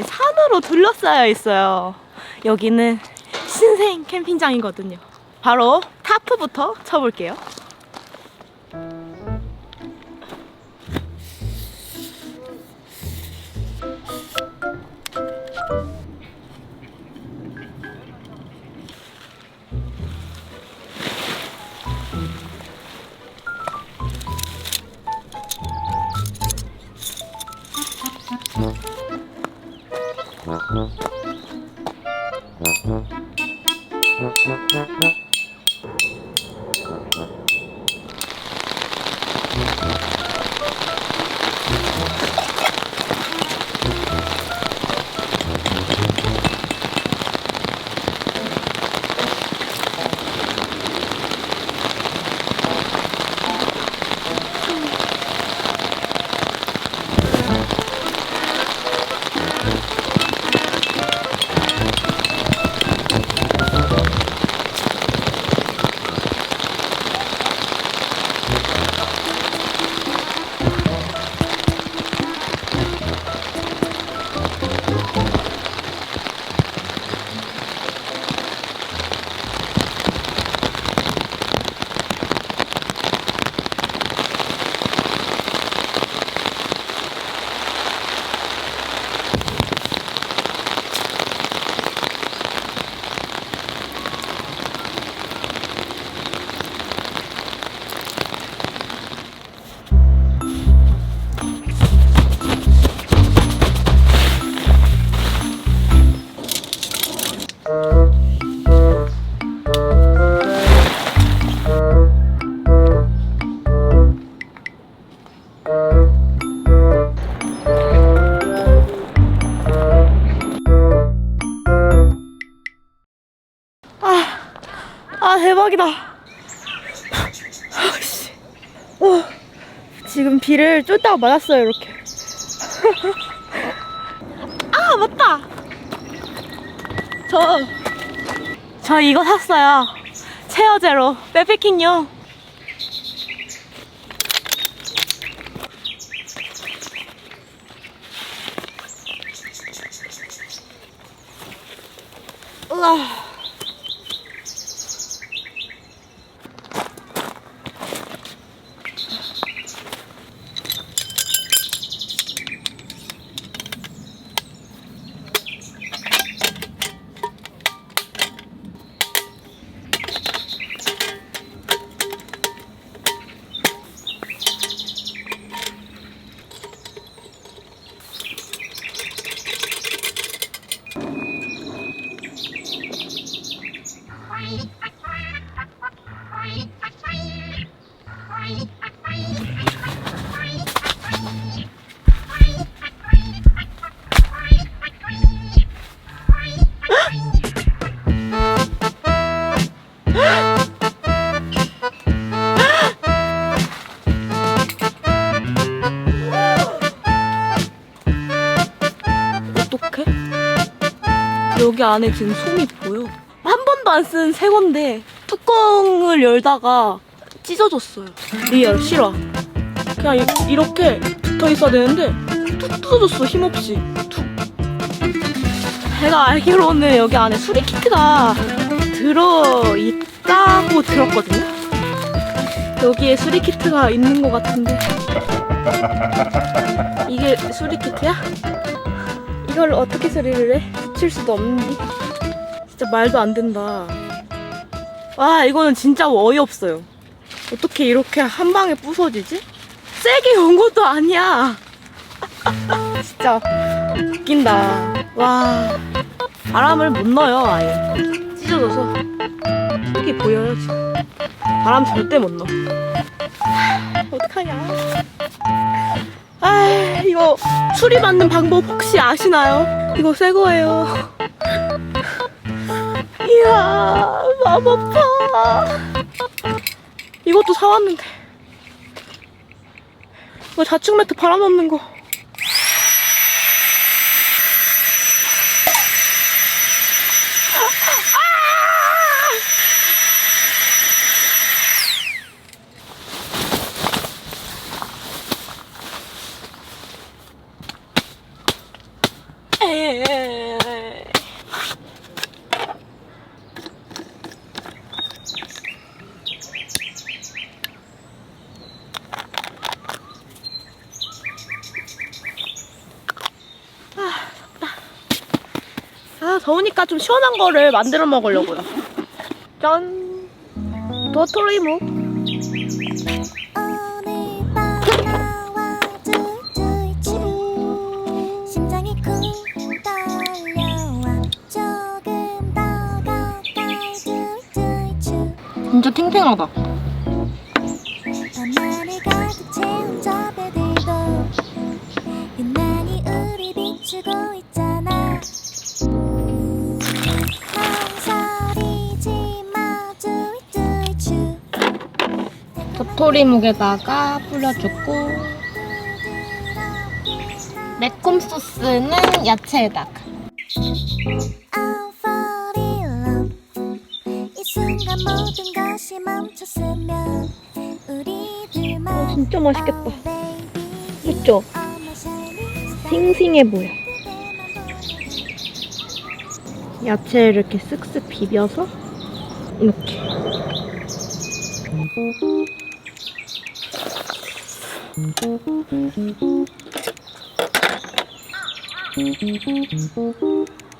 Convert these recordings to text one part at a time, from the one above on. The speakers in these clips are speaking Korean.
산으로 둘러싸여 있어요. 여기는 신생 캠핑장이거든요. 바로 타프부터 쳐볼게요. 아, 비를 쫄딱 맞았어요 이렇게. 아 맞다. 저, 저 이거 샀어요. 체어 제로 백패킹용. 우와. 안에 지금 솜이 보여. 한 번도 안 쓴 새 건데 뚜껑을 열다가 찢어졌어요. 리얼 싫어. 그냥 이, 렇게 붙어 있어야 되는데 툭 뜯어졌어 힘없이. 툭. 제가 알기로는 여기 안에 수리 키트가 들어 있다고 들었거든요. 여기에 수리 키트가 있는 것 같은데 이게 수리 키트야? 이걸 어떻게 수리를 해? 붙일 수도 없는데. 진짜 말도 안 된다. 와, 이거는 진짜 어이없어요. 어떻게 이렇게 한 방에 부서지지? 세게 온 것도 아니야. 진짜 웃긴다. 와, 바람을 못 넣어요, 아예. 찢어져서. 여기 보여요, 지금. 바람 절대 못 넣어. 어떡하냐. 아, 이거 수리 받는 방법 혹시 아시나요? 이거 새 거예요. 이야, 마음 아파. 이것도 사왔는데. 이거 자충 매트 바람 넣는 거. 더우니까 좀 시원한 거를 만들어 먹으려고요. 짠! 밤 나와 쭈 도토리묵에다가 뿌려주고 매콤 소스는 야채에다가 우리들만 진짜 맛있겠다. 그쵸? 싱싱해 보여. 야채를 이렇게 쓱쓱 비벼서 이렇게.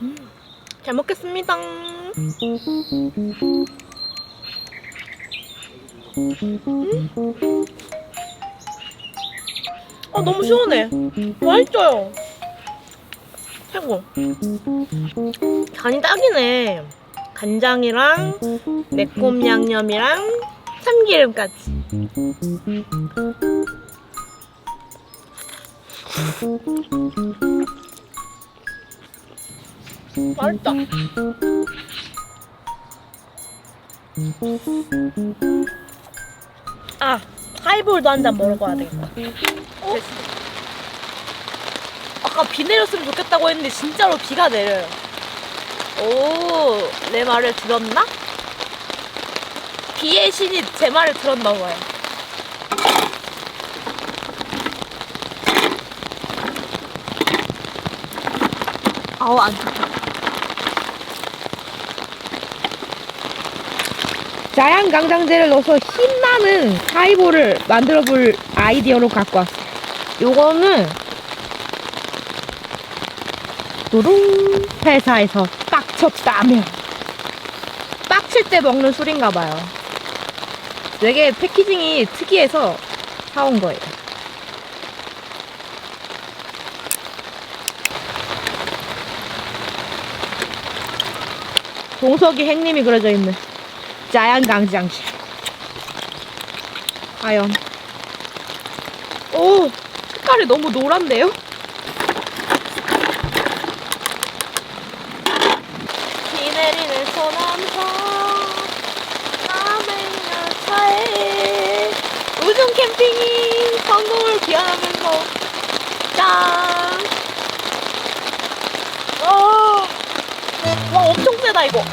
음, 잘 먹겠습니다. 음. 아 너무 시원해. 맛있어요. 최고. 간이 딱이네. 간장이랑 매콤 양념이랑 참기름까지. 맛있다. 아, 하이볼도 한 잔 먹어야 되겠다. 어? 아까 비 내렸으면 좋겠다고 했는데 진짜로 비가 내려요. 오, 내 말을 들었나? 비의 신이 제 말을 들었나 봐요. 아우, 안 좋다. 자양 강장제를 넣어서 힘나는 하이볼을 만들어 볼 아이디어로 갖고 왔어요. 요거는 도롱 회사에서 빡쳤다면 빡칠 때 먹는 술인가 봐요. 되게 패키징이 특이해서 사온 거예요. 동석이 행님이 그려져 있는 자양 강장제. 과연 오, 색깔이 너무 노란데요? 비 내리는 소남서 남의 열차에 우중 캠핑이 성공을 기원하는 거 짠! 와, 세다 이거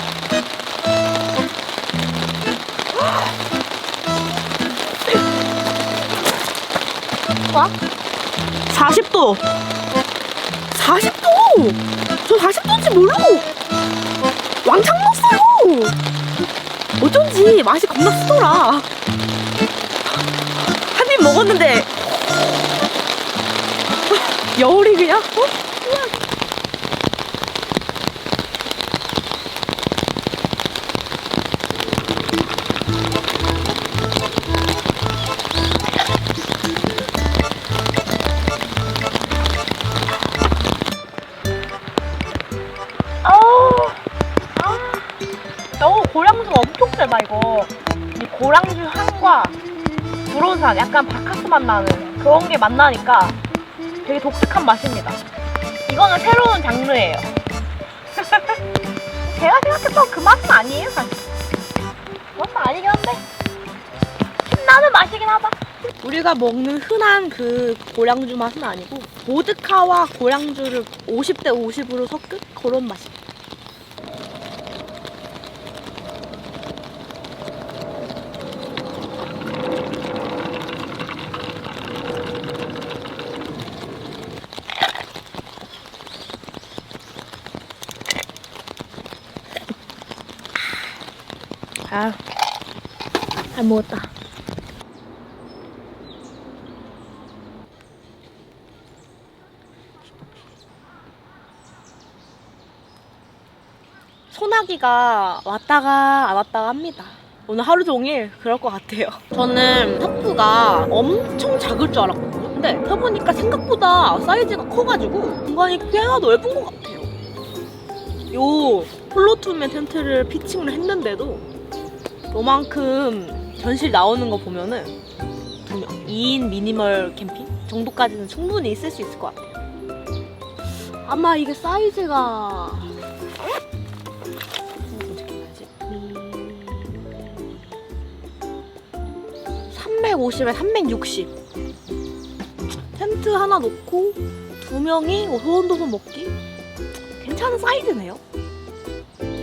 와? 40도! 40도! 저 40도인지 모르고 왕창 넣었어요! 어쩐지 맛이 겁나 쓰더라. 한 입 먹었는데 여울이 그냥 어? 맛 나는 그런 게 만나니까 되게 독특한 맛입니다. 이거는 새로운 장르예요. 제가 생각했던 그 맛은 아니에요, 사실. 그 맛은 아니긴 한데 신나는 맛이긴 하다. 우리가 먹는 흔한 그 고량주 맛은 아니고 보드카와 고량주를 50대 50으로 섞은 그런 맛이에 잘 먹었다. 소나기가 왔다가 안 왔다가 합니다. 오늘 하루 종일 그럴 것 같아요. 저는 터프가 엄청 작을 줄 알았거든요. 근데 펴보니까 생각보다 사이즈가 커가지고 공간이 꽤나 넓은 것 같아요. 요 플로투맨 텐트를 피칭을 했는데도 요만큼 전실 나오는 거 보면은 두 명, 2인 미니멀 캠핑 정도까지는 충분히 있을 수 있을 것 같아요. 아마 이게 사이즈가 어떻게 봐야지? 350에 360 텐트 하나 놓고 두 명이 오손도손 먹기 괜찮은 사이즈네요.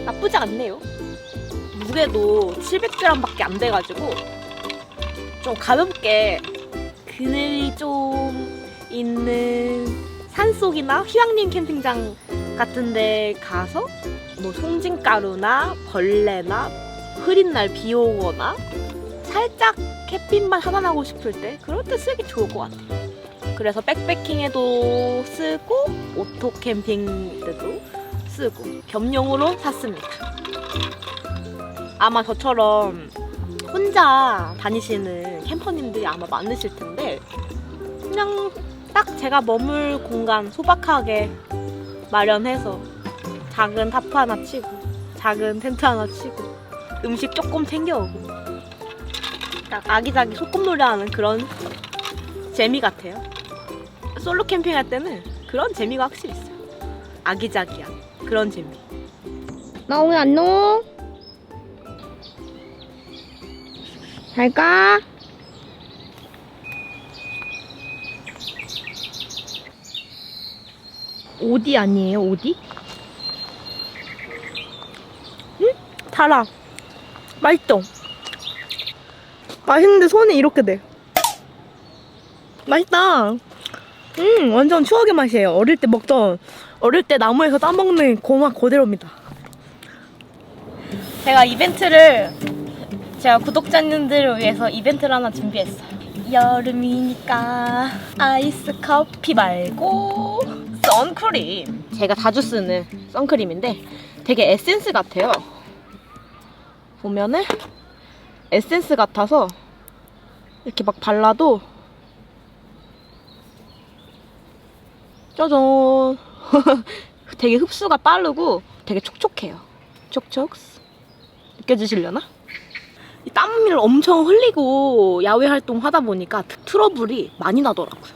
나쁘지 않네요. 무게도 700g밖에 안 돼가지고 좀 가볍게 그늘이 좀 있는 산속이나 휴양림 캠핑장 같은 데 가서 뭐 송진가루나 벌레나 흐린 날 비 오거나 살짝 햇빛만 하단하고 싶을 때 그럴 때 쓰기 좋을 것 같아요. 그래서 백패킹에도 쓰고 오토 캠핑 때도 쓰고 겸용으로 샀습니다. 아마 저처럼 혼자 다니시는 캠퍼님들이 아마 많으실 텐데 그냥 딱 제가 머물 공간 소박하게 마련해서 작은 타프 하나 치고 작은 텐트 하나 치고 음식 조금 챙겨오고 딱 아기자기 소꿉놀이 하는 그런 재미 같아요. 솔로 캠핑할 때는 그런 재미가 확실히 있어요. 아기자기한 그런 재미. 나 오늘 안녕. 잘 가. 오디 아니에요, 오디? 달아. 맛있죠? 맛있는데 손이 이렇게 돼. 맛있다. 음, 완전 추억의 맛이에요. 어릴 때 먹던, 어릴 때 나무에서 따먹는 고맛 그대로입니다. 제가 이벤트를, 제가 구독자님들을 위해서 이벤트를 하나 준비했어요. 여름이니까 아이스 커피 말고 선크림. 제가 자주 쓰는 선크림인데 되게 에센스 같아요. 보면은 에센스 같아서 이렇게 막 발라도 짜잔 되게 흡수가 빠르고 되게 촉촉해요 촉촉 느껴지시려나? 이 땀을 엄청 흘리고 야외 활동 하다 보니까 트- 트러블이 많이 나더라고요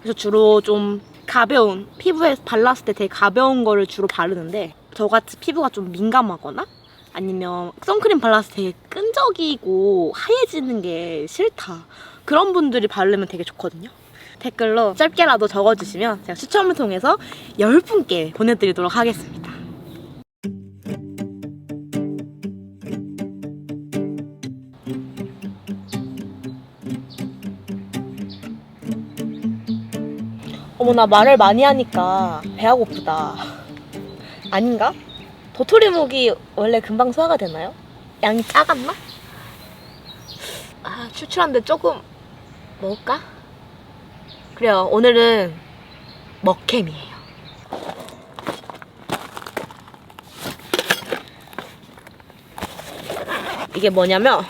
그래서 주로 좀 가벼운 피부에 발랐을 때 되게 가벼운 거를 주로 바르는데 저같이 피부가 좀 민감하거나 아니면 선크림 발라서 되게 끈적이고 하얘지는 게 싫다. 그런 분들이 바르면 되게 좋거든요. 댓글로 짧게라도 적어주시면 제가 추첨을 통해서 10분께 보내드리도록 하겠습니다. 어머 나 말을 많이 하니까 배가 고프다. 아닌가? 도토리묵이 원래 금방 소화가 되나요? 양이 작았나? 아, 추출한데 조금 먹을까? 그래요. 오늘은 먹캠이에요. 이게 뭐냐면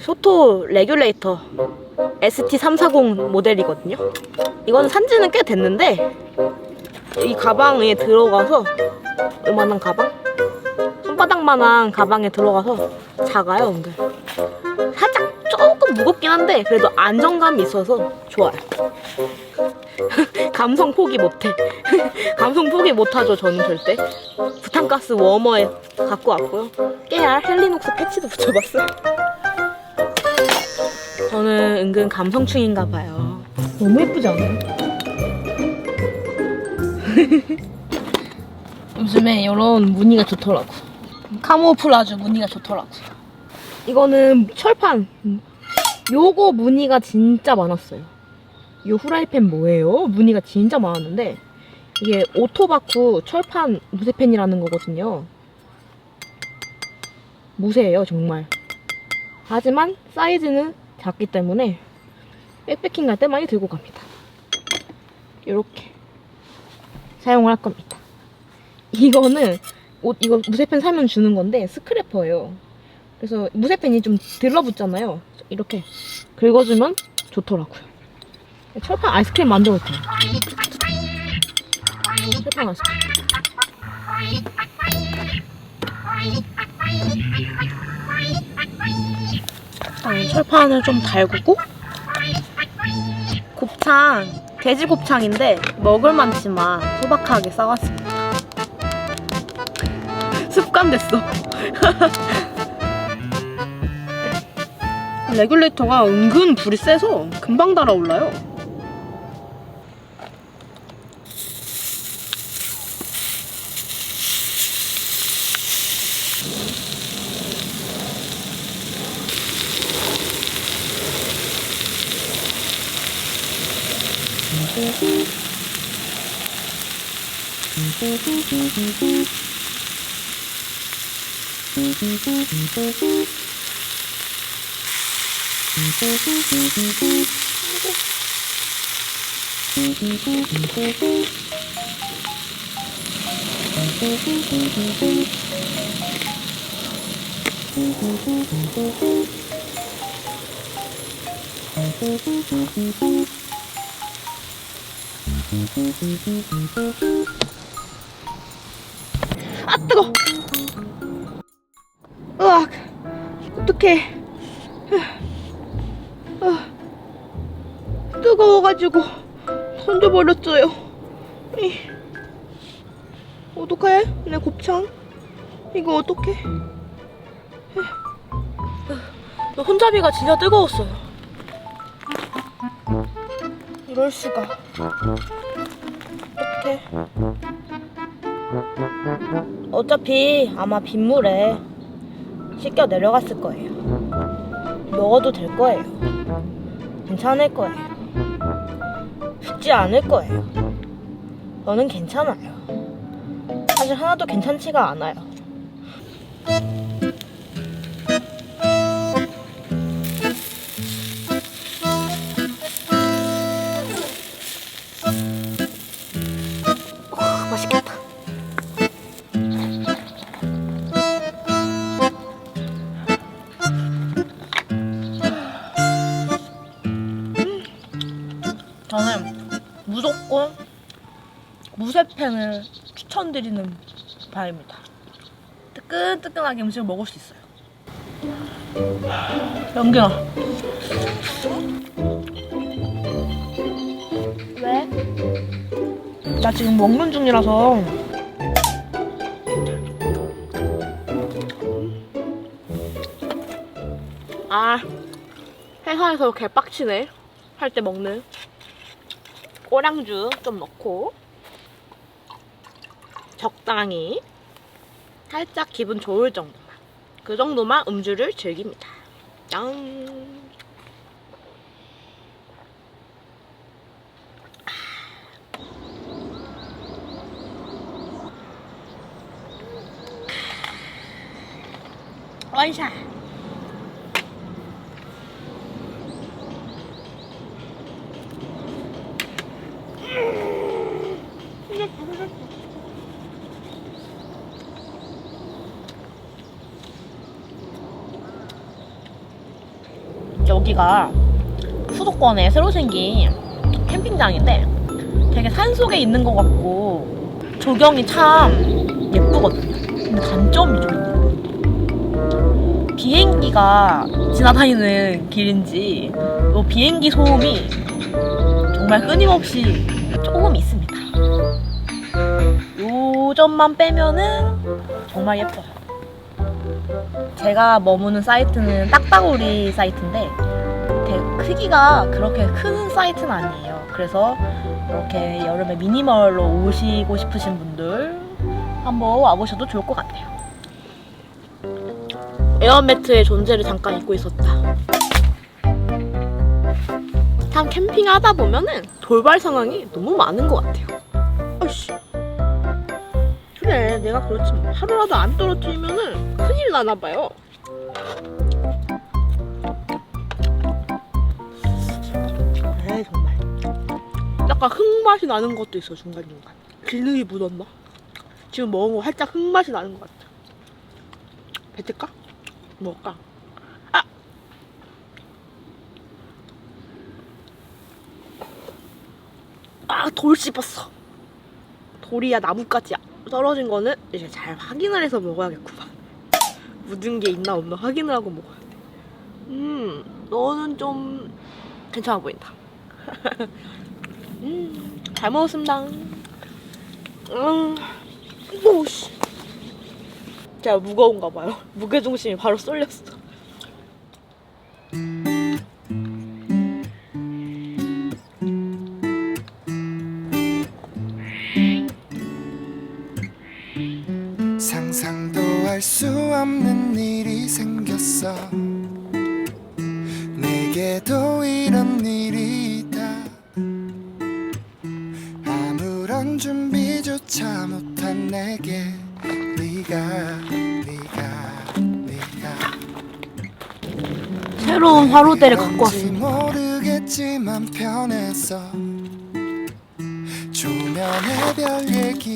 소토 레귤레이터 ST340 모델이거든요. 이거는 산지는 꽤 됐는데 이 가방에 들어가서 요만한 가방? 손바닥만한 가방에 들어가서 작아요 근데. 살짝 조금 무겁긴 한데 그래도 안정감이 있어서 좋아요. 감성 포기 못해. 감성 포기 못하죠 저는 절대. 부탄가스 워머에 갖고 왔고요. 깨알 헬리녹스 패치도 붙여봤어요 저는 은근 감성충인가 봐요 너무 예쁘지 않아요? 요즘에 이런 무늬가 좋더라고. 카모플라주 무늬가 좋더라고. 이거는 철판. 요거 무늬가 진짜 많았어요. 요 후라이팬 뭐예요? 무늬가 진짜 많았는데 이게 오토바쿠 철판 무쇠팬이라는 거거든요. 무쇠예요, 정말. 하지만 사이즈는 작기 때문에 백패킹 갈 때 많이 들고 갑니다. 이렇게 사용을 할 겁니다. 이거는 옷 이거 무쇠펜 사면 주는 건데 스크래퍼예요. 그래서 무쇠펜이 좀 들러붙잖아요. 이렇게 긁어주면 좋더라고요. 철판 아이스크림 만들었요 철판 아이스크림. 어, 철판을 좀 달구고 곱창 돼지 곱창인데 먹을 만치만 소박하게 싸왔습니다. 습관됐어. 레귤레이터가 은근 불이 세서 금방 달아올라요. 아 뜨거. 으악. 어떡해. 아, 뜨거워가지고 던져버렸어요. 이. 어떡해? 내 곱창. 이거 어떡해? 혼잡이가 진짜 뜨거웠어요. 이럴 수가. 어떡해. 어차피 아마 빗물에 씻겨 내려갔을 거예요. 먹어도 될 거예요. 괜찮을 거예요. 죽지 않을 거예요. 저는 괜찮아요. 사실 하나도 괜찮지가 않아요. 무쇠팬을 추천드리는 바입니다. 뜨끈뜨끈하게 음식을 먹을 수 있어요. 연기나. 왜? 나 지금 먹는 중이라서. 아, 회사에서 개빡치네. 할 때 먹는. 꼬량주 좀 넣고 적당히 살짝 기분 좋을 정도만 그 정도만 음주를 즐깁니다. 짠. 원샷. 여기가 수도권에 새로 생긴 캠핑장인데 되게 산속에 있는 것 같고 조경이 참 예쁘거든요. 근데 단점이 좀 있네요. 비행기가 지나다니는 길인지 또 비행기 소음이 정말 끊임없이 조금 있습니다. 요 점만 빼면은 정말 예뻐요. 제가 머무는 사이트는 딱따구리 사이트인데 대- 크기가 그렇게 큰 사이트는 아니에요. 그래서 이렇게 여름에 미니멀로 오시고 싶으신 분들 한번 와보셔도 좋을 것 같아요. 에어매트의 존재를 잠깐 잊고 있었다. 참 캠핑하다 보면은 돌발 상황이 너무 많은 것 같아요. 아이씨. 그래, 내가 그렇지 뭐. 하루라도 안 떨어뜨리면은 큰일 나나 봐요. 약간 흙맛이 나는 것도 있어 중간 중간. 기름이 묻었나? 지금 먹은 거 살짝 흙맛이 나는 것 같아. 뱉을까? 먹을까? 아! 아, 돌 씹었어. 돌이야, 나뭇가지야. 떨어진 거는 이제 잘 확인을 해서 먹어야겠구만. 묻은 게 있나 없나 확인을 하고 먹어야 돼. 음, 너는 좀 괜찮아 보인다. 음, 잘 먹었습니다. 음, 오씨. 제가 무거운가 봐요. 무게중심이 바로 쏠렸어.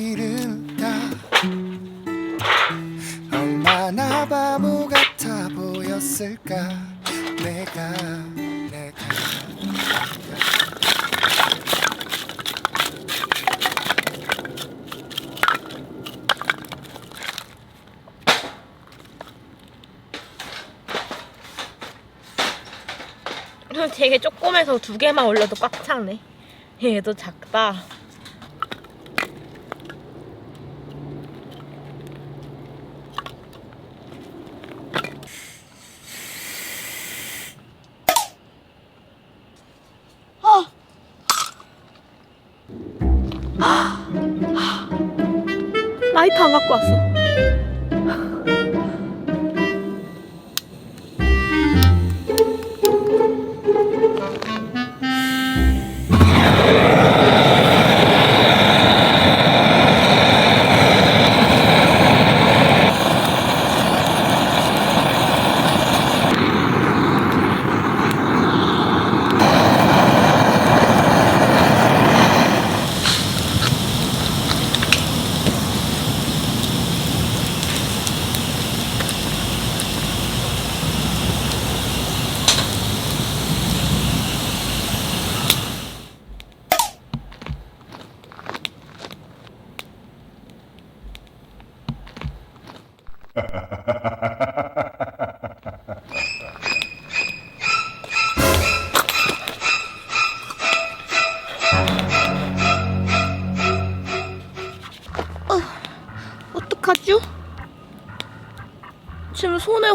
별 얘기를 다 얼마나 바보 같아 보였을까 내가 내가 되게 조그매서 두 개만 올려도 꽉 차네. 얘도 작다.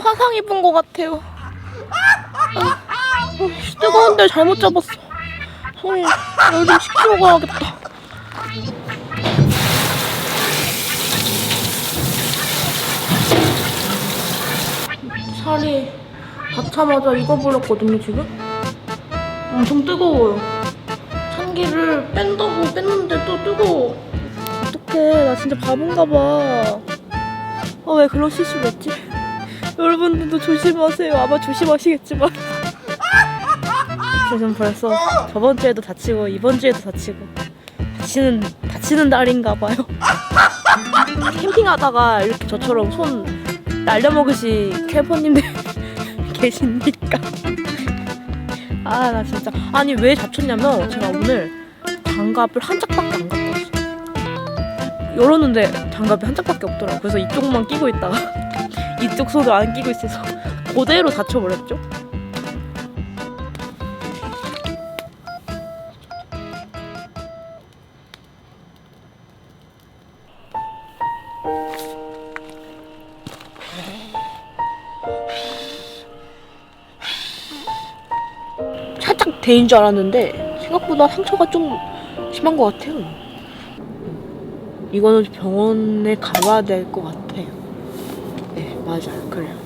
화상 입은 것 같아요. 아, 어, 뜨거운데 잘못 잡았어. 손이 열좀 식히고 가야겠다. 살이 닿자마자 익어버렸거든요, 지금? 엄청 뜨거워요. 참기를 뺀다고 뺐는데 또 뜨거워. 어떡해 나 진짜 바본가 봐. 아 왜 그런 실수를 했지? 여러분들도 조심하세요. 아마 조심하시겠지만. 지금 벌써 저번 주에도 다치고 이번 주에도 다치고 다치는 다치는 날인가 봐요. 캠핑하다가 이렇게 저처럼 손 날려먹으시 캠퍼님들 계시니까. 아 나 진짜 아니 왜 다쳤냐면 제가 오늘 장갑을 한 짝밖에 안 갖고 왔어. 열었는데 장갑이 한 짝밖에 없더라고. 그래서 이쪽만 끼고 있다가 이쪽 손을 안 끼고 있어서 그대로 다쳐버렸죠. 살짝 데인 줄 알았는데 생각보다 상처가 좀 심한 것 같아요. 이거는 병원에 가봐야 될 것 같아요. 네, 맞아요. 그래요.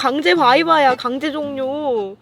강제 바이바야 강제 종료